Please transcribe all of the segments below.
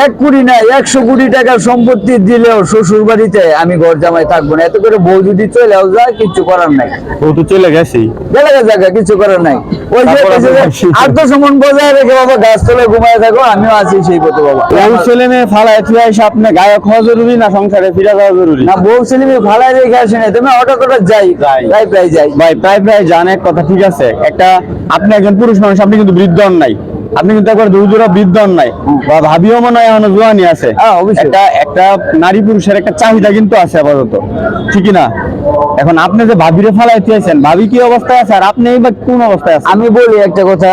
এক কোটি না একশো কোটি টাকার সম্পত্তি দিলেও শ্বশুর বাড়িতে আমি ঘর জামাই থাকব না। এত করে বউ যদি চলেও যায় কিছু করার নাই। ও তো চলে গেছেই। বেলা জায়গা কিছু করার নাই। ওই যে আপনার- আত্মসম্মান বজায় রেখে বাবা গাছ তলায় ঘুমায় থাকো আমিও আছি সেই পথে বাবা। বউ ছেলে মেয়ে ফালায় তুই এসে আপনি গায়ক হওয়া জরুরি না সংসারে ফিরে যাওয়া জরুরি? না বউ ছেলে মেয়ে ভাড়ায় রেখে আসে না তুমি হঠাৎ হঠাৎ যাই। প্রায় প্রায় যাই। ভাই প্রায় প্রায় জানে কথা ঠিক আছে। একটা আপনি একজন পুরুষ মানুষ আপনি কিন্তু বৃদ্ধ নাই। আপনি কিন্তু একবার দূর দূর বৃদ্ধ হন নাই বা ভাবিও মনে হয় এখনও জোয়ানি আছে। হ্যাঁ, অবশ্যই। একটা একটা নারী পুরুষের একটা চাহিদা কিন্তু আছে আপাতত। ঠিকই না এখন আপনি যে ভাবিরে ফালাই দিয়েছেন ভাবি কি অবস্থায় আছে আর আপনি বা কোন অবস্থায় আছেন? আমি বলি একটা কথা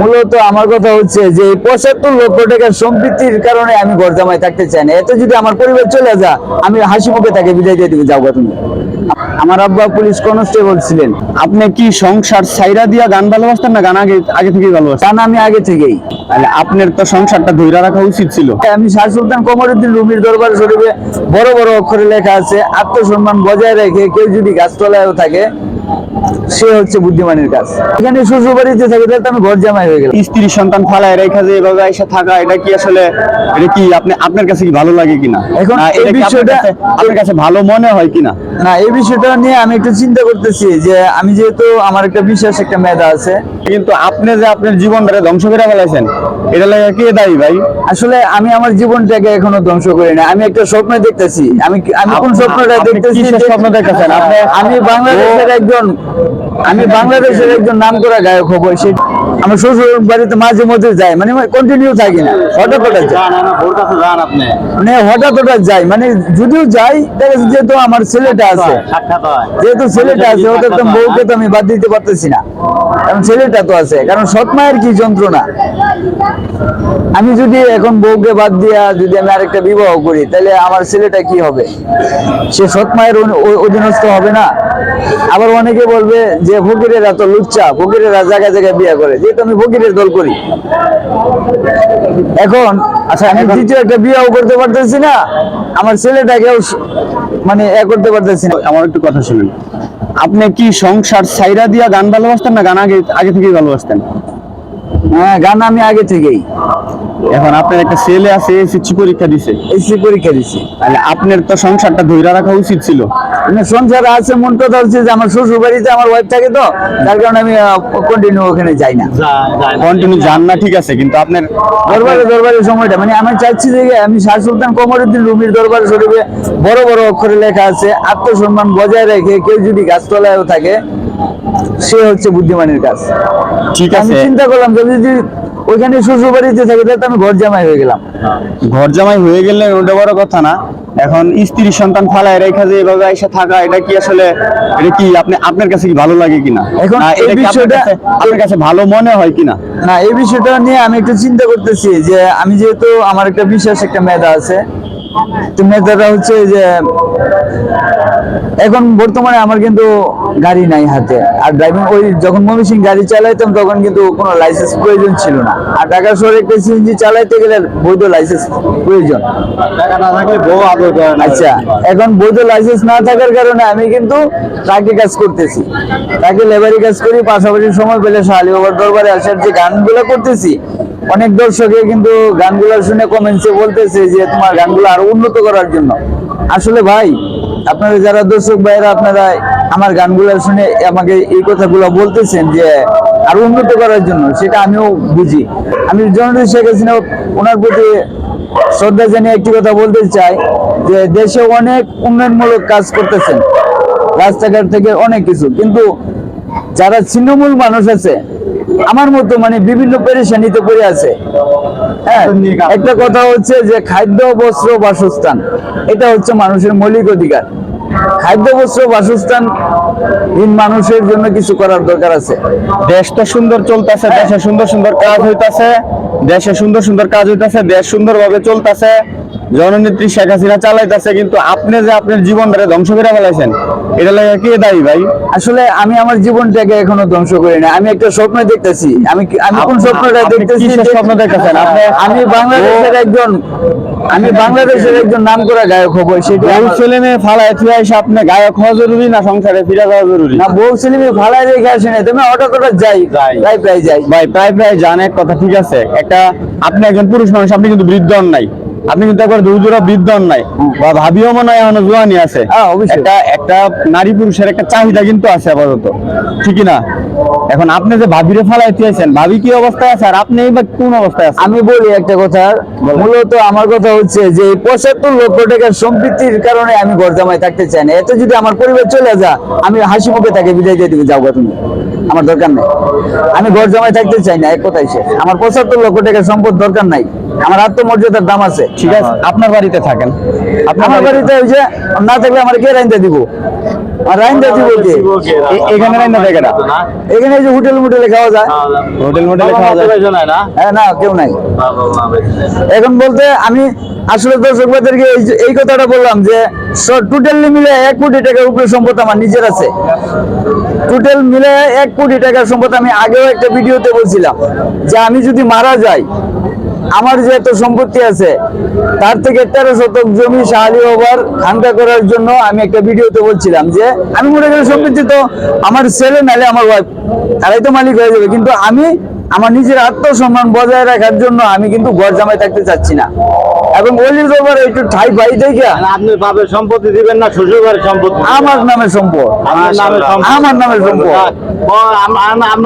মূলত আমার কথা হচ্ছে যে পঁচাত্তর লক্ষ টাকার সম্পত্তির কারণে আমি ঘর জামাই থাকতে চাই না। এতে যদি আমার পরিবার চলে যা আমি হাসি মুখে তাকে বিদায় দিয়ে দিবে যাও গা তুমি আমার আব্বা পুলিশ কনস্টেবল ছিলেন। আপনি কি সংসার সাইরা দিয়া গান ভালোবাসতেন না গান আগে আগে থেকেই ভালোবাসতেন? আমি আগে থেকেই। তাহলে আপনার তো সংসারটা ধৈর্য রাখা উচিত ছিল। আমি শাহ সুলতান কমরুদ্দিন রুমির দরবার শরীফে বড় বড় অক্ষরে লেখা আছে, আত্মসম্মান বজায় রেখে কেউ যদি গাছতলায়ও থাকে সে হচ্ছে বুদ্ধিমানের কাজ। এখানে শ্বশুর বাড়িতে থাকে তাহলে আমি ঘর জামাই হয়ে গেলাম। স্ত্রী সন্তান ফালায় রেখা যে এভাবে এসে থাকা এটা কি আসলে এটা কি আপনি আপনার কাছে কি ভালো লাগে কিনা? এখন এই বিষয়টা- আপনার কাছে ভালো মনে হয় কিনা? না এই বিষয়টা নিয়ে আমি একটু চিন্তা করতেছি যে আমি যেহেতু আমার একটা বিশ্বাস একটা মেধা আছে। কিন্তু আপনি যে আপনার জীবনটাকে ধ্বংস করে ফেলাইছেন এটা লাগে কে দায়ী ভাই? আসলে আমি আমার জীবনটাকে এখনও ধ্বংস করি না আমি একটা স্বপ্ন দেখতেছি। আমি আমি কোন স্বপ্নটা দেখতেছি? স্বপ্ন দেখতেছেন? আপনি- আমি বাংলাদেশের একজন আমি বাংলাদেশের একজন নাম করা গায়ক হব। সেই আমার শ্বশুর বাড়িতে মাঝে মধ্যে যাই মানে কন্টিনিউ থাকি না। হঠাৎ হঠাৎ যাই মানে হঠাৎ হঠাৎ যাই মানে যদিও যাই দেখা যেহেতু আমার ছেলেটা আছে। যেহেতু ছেলেটা আছে ওদের তো বউকে তো আমি বাদ দিতে পারতেছি না। কারণ ছেলেটা তো আছে। কারণ সৎ মায়ের কি যন্ত্রণা? আমি যদি এখন বউকে বাদ দিয়া যদি আমি আরেকটা বিবাহ করি তাহলে আমার ছেলেটা কি হবে? সে সৎ মায়ের অধীনস্থ হবে না? আবার অনেকে বলবে যে ফকিরেরা তো লুচ্চা ফকিরেরা জায়গায় জায়গায় বিয়ে করে যেহেতু আমি ফকিরের দল করি। এখন আচ্ছা আমি দ্বিতীয় একটা বিয়েও করতে পারতেছি না আমার ছেলেটাকেও মানে এ করতে পারতেছি না। আমার একটু কথা শুনেন। আপনি কি সংসার সাইরা দিয়া গান ভালোবাসতেন না গান আগে আগে থেকেই ভালোবাসতেন? হ্যাঁ গান আমি আগে থেকেই। এখন আপনার একটা ছেলে আছে এসএসসি পরীক্ষা দিছে? এসি পরীক্ষা দিছি। তাহলে আপনার তো সংসারটা ধৈর্য রাখা উচিত ছিল। মানে সংসার আছে মন কথা হচ্ছে যে আমার শ্বশুর বাড়িতে আমার ওয়াইফ থাকে তো তার কারণে আমি কন্টিনিউ ওখানে যাই না। কন্টিনিউ যান না ঠিক আছে কিন্তু আপনার দরবারে দরবারের সময়টা মানে আমি চাচ্ছি যে আমি শাহ সুলতান কমরুদ্দিন রুমির দরবার শরীফে বড় বড় অক্ষরে লেখা আছে আত্মসম্মান বজায় রেখে কেউ যদি গাছতলায়ও থাকে সে হচ্ছে বুদ্ধিমানের কাজ। ঠিক আছে। আমি চিন্তা করলাম যদি ওইখানে শ্বশুর বাড়িতে থাকে তাহলে তো আমি ঘর জামাই হয়ে গেলাম। ঘর জামাই হয়ে গেলে ওটা বড় কথা না। এখন স্ত্রী সন্তান ফালায় রেখা যে এভাবে এসে থাকা এটা কি আসলে এটা কি আপনি আপনার কাছে কি ভালো লাগে কিনা? এখন এই বিষয়টা- আপনার কাছে ভালো মনে হয় কিনা? না এই বিষয়টা নিয়ে আমি একটু চিন্তা করতেছি যে আমি যেহেতু আমার একটা বিশেষ একটা মেধা আছে তো হচ্ছে যে এখন বর্তমানে আমার কিন্তু গাড়ি নাই হাতে। আর ড্রাইভিং ওই যখন মমি গাড়ি চালাইতাম তখন কিন্তু কোনো লাইসেন্স প্রয়োজন ছিল না। আর ঢাকা শহরে একটা সিএনজি চালাইতে গেলে বৈধ লাইসেন্স প্রয়োজন। আচ্ছা এখন বৈধ লাইসেন্স না থাকার কারণে আমি কিন্তু ট্রাকে কাজ করতেছি। ট্রাকে লেবারি কাজ করি পাশাপাশি সময় পেলে শালি বাবার দরবারে আসার যে গানগুলো করতেছি অনেক দর্শকে কিন্তু গানগুলো শুনে কমেন্টসে বলতেছে যে তোমার গানগুলো আরও উন্নত করার জন্য। আসলে ভাই, আপনারা যারা দর্শক ভাইরা আপনারা আমার গানগুলো শুনে আমাকে এই কথাগুলো বলতেছেন যে, আরও উন্নত করার জন্য, সেটা আমিও বুঝি। আমি জনতা শেখ হাসিনা, ওনার প্রতি শ্রদ্ধা জানিয়ে একটি কথা বলতে চাই, যে দেশে অনেক উন্নয়নমূলক কাজ করতেছেন। রাস্তাঘাট থেকে অনেক কিছু, কিন্তু যারা ছিন্নমূল মানুষ আছে আমার মতো মানে বিভিন্ন পেরেশানিতে পড়ে আছে। হ্যাঁ একটা কথা হচ্ছে যে খাদ্য বস্ত্র বাসস্থান এটা হচ্ছে মানুষের মৌলিক অধিকার। খাদ্য বস্ত্র বাসস্থান মানুষের জন্য কিছু করার দরকার আছে। দেশ তো সুন্দর চলতেছে দেশে সুন্দর সুন্দর কাজ হইতাছে দেশে সুন্দর সুন্দর কাজ হইতাছে দেশ সুন্দরভাবে চলতেছে। জননেত্রী শেখ হাসিনা চালাইতেছে কিন্তু আপনি যে আপনার জীবনটারে ধ্বংস করে ফেলাইছেন এটা লাগে কে দায়ী ভাই? আসলে আমি আমার জীবনটাকে এখনও ধ্বংস করি না আমি একটা স্বপ্ন দেখতেছি। আমি আমি কোন স্বপ্নটা দেখতেছি? স্বপ্ন দেখতেছেন? আপনি- আমি বাংলাদেশের একজন আমি বাংলাদেশের একজন নাম করা গায়ক হব সেটা বউ ছেলে মেয়ে ফালায় তুই এসে আপনি গায়ক হওয়া জরুরি না সংসারে ফিরে যাওয়া জরুরি? না বউ ছেলে মেয়ে ভাড়ায় রেখে আসে না। তুমি হঠাৎ হঠাৎ যাই। প্রায় প্রায় যাই। ভাই প্রায় প্রায় জানে কথা ঠিক আছে। একটা আপনি একজন পুরুষ মানুষ আপনি কিন্তু বৃদ্ধ নাই। আপনি কিন্তু একবার দূর দূরা বৃদ্ধ নাই বা ভাবিও মনে হয় এখনও জোয়ানি আছে। হ্যাঁ, অবশ্যই। একটা একটা নারী পুরুষের একটা চাহিদা কিন্তু আছে আপাতত। ঠিকই না এখন আপনি যে ভাবিরে ফালাইতে আছেন ভাবি কি অবস্থায় আছে আর আপনি বা কোন অবস্থায় আছেন? আমি বলি একটা কথা মূলত আমার কথা হচ্ছে যে পঁচাত্তর লক্ষ টাকার সম্পত্তির কারণে আমি ঘর জামাই থাকতে চাই না। এতে যদি আমার পরিবার চলে যা আমি হাসি মুখে তাকে বিদায় দিয়ে দিবে যাও তুমি। আমার দরকার নেই। আমি ঘর জামাই থাকতে চাই না এক কথাই শেষ। আমার পঁচাত্তর লক্ষ টাকার সম্পদ দরকার নাই। আমার আত্মমর্যাদার দাম আছে। ঠিক আছে আপনার বাড়িতে থাকেন। আপনার বাড়িতে ওই যে না থাকলে আমার কে রাইন্দা দিব? আর রাইন্দা দিব কে? এখানে রান্না জায়গাটা এখানে যে হোটেল মোটেলে খাওয়া যায়। হোটেল মোটেলে খাওয়া যায়। হ্যাঁ না কেউ নাই। এখন বলতে আমি আসলে দর্শক এই এই কথাটা বললাম যে টোটালি মিলে এক কোটি টাকার উপরে সম্পদ আমার নিজের আছে। টোটাল মিলে এক কোটি টাকার সম্পদ আমি আগেও একটা ভিডিওতে বলছিলাম যে আমি যদি মারা যাই আমার যে এত সম্পত্তি আছে, তার থেকে তেরো শতক জমি সাহালি ওভার খানকা করার জন্য আমি একটা ভিডিওতে বলছিলাম যে, আমি মনে করি সম্পত্তি তো আমার ছেলে নালে আমার ওয়াইফ তারাই তো মালিক হয়ে যাবে। কিন্তু আমি আমার নিজের আত্মসম্মান বজায় রাখার জন্য আমি কিন্তু ঘর জামাই থাকতে চাচ্ছি না। এবং অলির ব্যাপারে একটু ঠাই পাই দেখে আপনি বাপের সম্পত্তি দিবেন না শ্বশুর বাড়ির সম্পত্তি আমার নামে সম্পদ। নামে আমার নামে সম্পদ।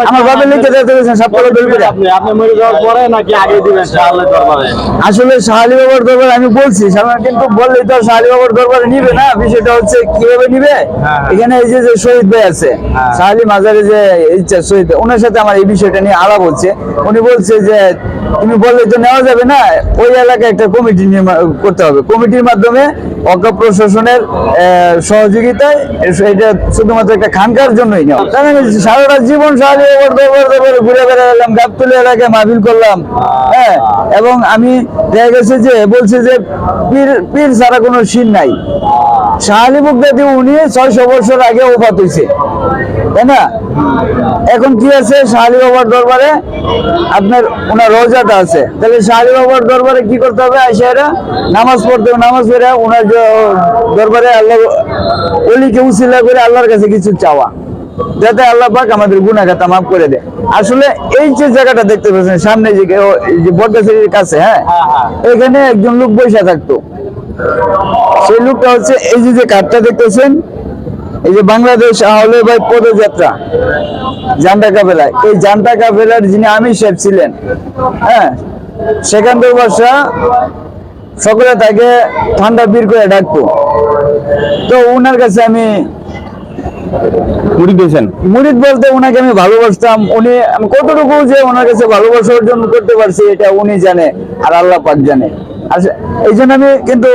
আমরা বাবা লিখে গেছেন সব করে আপনি আপনি মরে যাওয়ার পরে নাকি আগে দিবেন শাহালের দরবারে? আসলে শাহালি বাবার দরবারে আমি বলছি সামনে কিন্তু বললেই তো শাহালি বাবার দরবারে নিবে না। বিষয়টা হচ্ছে কীভাবে নিবে? এখানে এই যে যে শহীদ ভাই আছে শাহালি মাজারে যে ইচ্ছা শহীদ ওনার সাথে আমার এই বিষয়টা নিয়ে আলাপ হচ্ছে। উনি বলছে যে তুমি বললে তো নেওয়া যাবে না, ওই এলাকায় একটা কমিটি করতে হবে। কমিটির মাধ্যমে অজ্ঞা প্রশাসনের সহযোগিতায় এটা শুধুমাত্র একটা খানকার জন্যই নেওয়া। আমি সারাটা জীবন দরবারে ঘুরে বেড়ালাম গাবতলি এলাকায় মাহফিল করলাম হ্যাঁ? এবং আমি দেখা গেছে যে, বলছে যে পীর পীর ছাড়া কোনো সিন নাই। শাহালি মুগদাদি উনি ছয়শো বছর আগে ওফাত হয়েছে তাই না? এখন কি আছে শাহালি বাবার দরবারে? আপনার ওনার রোজাটা আছে। তাহলে শাহালি বাবার দরবারে কি করতে হবে? নামাজ পড়তে হবে, নামাজ পড়ে ওনার দরবারে আল্লাহ অলিকে করে আল্লাহর কাছে কিছু চাওয়া যাতে আল্লাহ পাক আমাদের গুনাহগাতা মাফ করে দেয়। আসলে এই যে জায়গাটা দেখতে পাচ্ছেন সামনে যে বটগাছের কাছে হ্যাঁ? এখানে একজন লোক বসে থাকতো। সেই লোকটা হচ্ছে এই যে যে কার্ডটা দেখতেছেন এই যে বাংলাদেশ আহলে ভাই পদযাত্রা জান্ডা কাফেলা এই জান্ডা কাফেলার যিনি আমির সাহেব ছিলেন হ্যাঁ সেখানকার বাসা সকলে তাকে ঠান্ডা বীর করে ডাকতো তো ওনার কাছে আমি মুড়ি দিয়েছেন? মুরিদ বলতে ওনাকে আমি ভালোবাসতাম। উনি আমি কতটুকু যে ওনার কাছে ভালোবাসা অর্জন করতে পারছি এটা উনি জানে আর আল্লাহ পাক জানে। আচ্ছা এই জন্য আমি কিন্তু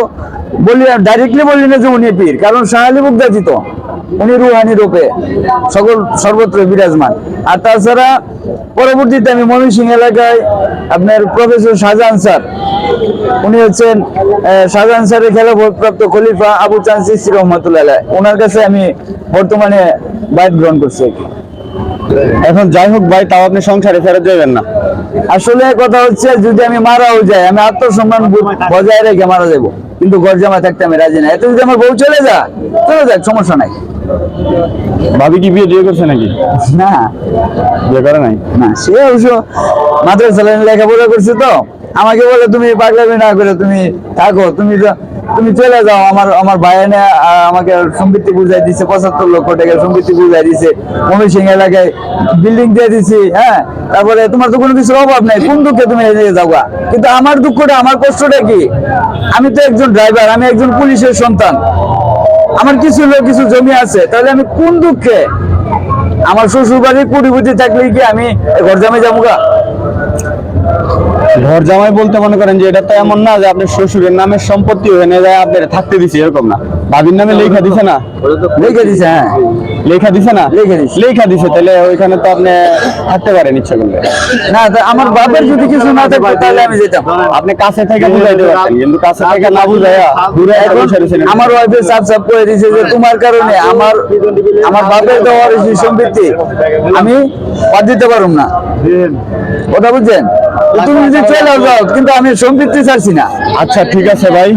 বলি ডাইরেক্টলি বলি না যে উনি পীর, কারণ শাহালি মুগ্ধাজি তো উনি রুহানি রূপে সকল, সর্বত্র বিরাজমান। আর তাছাড়া পরবর্তীতে আমি ময়মনসিংহ এলাকায় আপনার প্রফেসর শাহজাহান স্যার, উনি হচ্ছেন শাহজাহান স্যারের খেলাপ্রাপ্ত খলিফা আবু চান সিসি রহমতুল্লাহ ওনার কাছে আমি বর্তমানে বাইট গ্রহণ করছি আর কি। এখন যাই হোক ভাই তাও আপনি সংসারে ফেরত যাবেন না। আসলে কথা হচ্ছে যদি আমি মারাও যাই আমি আত্মসম্মান বজায় রেখে মারা যাব। কিন্তু ঘর জামা থাকতে আমি রাজি না। এত যদি আমার বউ চলে যা? চলে যাক সমস্যা নাই। ভাবি কি বিয়ে দিয়ে করছে নাকি? না। বিয়ে করে নাই? না সে অবশ্য মাদ্রাসা লেখাপড়া করছে তো। আমাকে বলে তুমি পাগলামি না করে তুমি থাকো তুমি তো- তুমি চলে যাও, আমার আমার ভাইয়ানে আমাকে সম্পত্তি বুঝাই দিছে, পঁচাত্তর লক্ষ টাকার সম্পত্তি বুঝাই দিছে, মমি সিং এলাকায় বিল্ডিং দিয়ে দিছি হ্যাঁ? তারপরে তোমার তো কোনো কিছুর অভাব নাই, কোন দুঃখে তুমি এদিকে যাও কিন্তু আমার দুঃখটা, আমার কষ্টটা কি? আমি তো একজন ড্রাইভার আমি একজন পুলিশের সন্তান। আমার কিছু লোক, কিছু জমি আছে, তাহলে আমি কোন দুঃখে? আমার শ্বশুর বাড়ির কুড়িপুটি থাকলে কি আমি ঘর জামে যাব ঘর জামাই বলতে মনে করেন যে এটা তো এমন না যে আপনার শ্বশুরের নামের সম্পত্তি হয়ে যায় আপনার থাকতে দিছে এরকম না। ভাবির নামে লেখা দিছে না? লেখা দিছে হ্যাঁ। লেখা দিছে না? লিখে দিছে। লেখা দিছে তাহলে ওইখানে তো আপনি থাকতে পারেন ইচ্ছা করলে। না আমার বাপের যদি কিছু না থাকতো তাহলে আমি যেতাম। আপনি কাছে থেকে বুঝাইতে পারতেন কিন্তু কাছে থেকে না বুঝাইয়া দূরে এখন আমার ওয়াইফে করে দিয়েছে যে তোমার কারণে আমার আমার বাপের দেওয়ার সম্পত্তি আমি বাদ দিতে পারুম না। কথা বুঝছেন? তুমি যদি চলে যাও কিন্তু আমি সম্পত্তি ছাড়ছি না। আচ্ছা ঠিক আছে ভাই।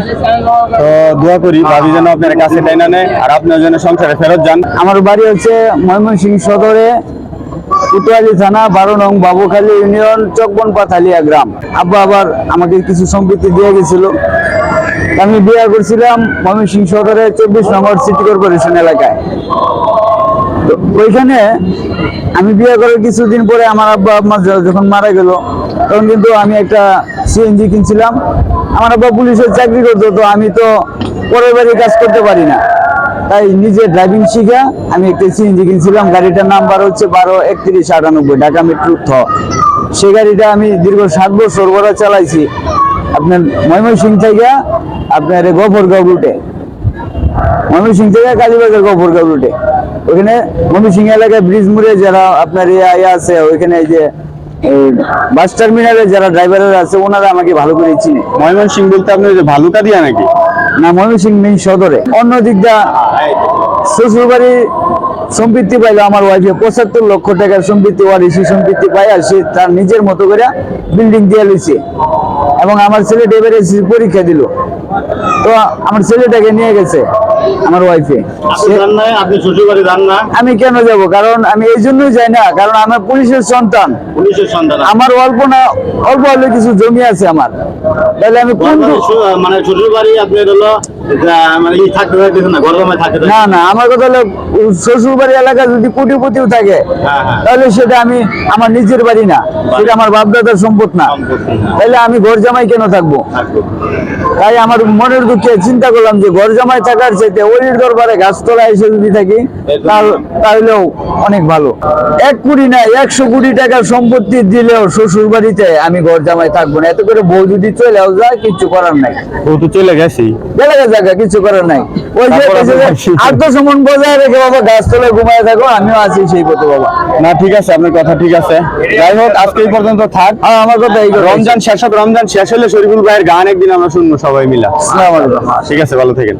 তো দোয়া করি ভাবি যেন আপনার কাছে টাইনা নেয় আর আপনার জন্য সংসারে ফেরত যান। আমার বাড়ি হচ্ছে ময়মনসিংহ সদরে কুতুয়ালি থানা, বারো নং বাবুখালী ইউনিয়ন চকবন পাথালিয়া গ্রাম। আব্বা আবার আমাকে কিছু সম্পত্তি দিয়ে গেছিল। আমি বিয়ে করছিলাম ময়মনসিংহ সদরে, চব্বিশ নম্বর সিটি কর্পোরেশন এলাকায়। ওইখানে আমি বিয়ে করার কিছুদিন পরে আমার আব্বা আম্মা যখন মারা গেল, তখন কিন্তু আমি একটা সিএনজি কিনছিলাম। আমার আব্বা পুলিশের চাকরি করতো, তো আমি তো পরের বাড়ি কাজ করতে পারি না। তাই নিজে ড্রাইভিং শিখা আমি একটা সিএনজি কিনছিলাম, গাড়িটার নাম্বার হচ্ছে বারো একত্রিশ আটানব্বই ঢাকা মেট্রো থ সেই গাড়িটা আমি দীর্ঘ সাত বছর বড় চালাইছি। আপনার ময়মনসিং থেকে আপনার গফরগাঁও রুটে ময়মনসিং থেকে কালীবাজার গফরগাঁও রুটে ওখানে ময়মনসিং এলাকায় ব্রিজ মুড়ে যারা আপনার ইয়া আছে, ওইখানে এই যে বাস টার্মিনালে যারা ড্রাইভাররা আছে, ওনারা আমাকে ভালো করে চিনে। ময়মন সিং বলতে আপনি যে ভালুকা দিয়া নাকি? না ময়মনসিং মেইন সদরে। অন্য দিক দা শ্বশুর বাড়ি পাইলো আমার ওয়াইফে পঁচাত্তর লক্ষ টাকার সম্পত্তি ওয়ারিসি সম্পত্তি পাই আর সে তার নিজের মতো করে বিল্ডিং দিয়ে লইছে। এবং আমার ছেলে এবারে পরীক্ষা দিল। তো আমার ছেলেটাকে নিয়ে গেছে আমার ওয়াইফে আমি কেন যাব? কারণ আমি এই জন্যই যাই না কারণ আমার পুলিশের সন্তান। পুলিশের সন্তান আমার অল্প না অল্প হলে কিছু জমি আছে আমার। তাহলে আমি কোন মানে মানে শ্বশুর বাড়ি আপনার হলো মানে না না আমার কথা হলো শ্বশুর বাড়ি এলাকা যদি কোটিপতিও থাকে হ্যাঁ, হ্যাঁ। তাহলে সেটা আমি আমার নিজের বাড়ি না। সেটা আমার বাপ দাদার সম্পদ না। তাহলে আমি ঘর জামাই কেন থাকব। তাই আমার মনের দুঃখে চিন্তা করলাম যে ঘর জামাই থাকার চাইতে ওলির দরবারে গাছতলা এসে যদি থাকি তাহলেও অনেক ভালো। এক কোটি না একশো কোটি টাকার সম্পত্তি দিলেও শ্বশুর বাড়িতে আমি ঘর জামাই থাকব না। এত করে বউ যদি চলেও যায় কিছু করার নাই। তো চলে গেছি এলাকা জায়গা কিছু করার নাই। ওই যে। আত্মসম্মান বজায় রেখে বাবা গাছ গাছতলায় ঘুমায় থাকো আমিও আছি সেই পথে বাবা। না ঠিক আছে আপনার কথা ঠিক আছে। যাই হোক আজকে এই পর্যন্ত থাক। আর আমার কথা এই রমজান শেষ হোক রমজান শেষ হলে শরীফুল ভাইয়ের গান একদিন আমরা শুনব সবাই মিলা। ঠিক আছে ভালো থাকেন।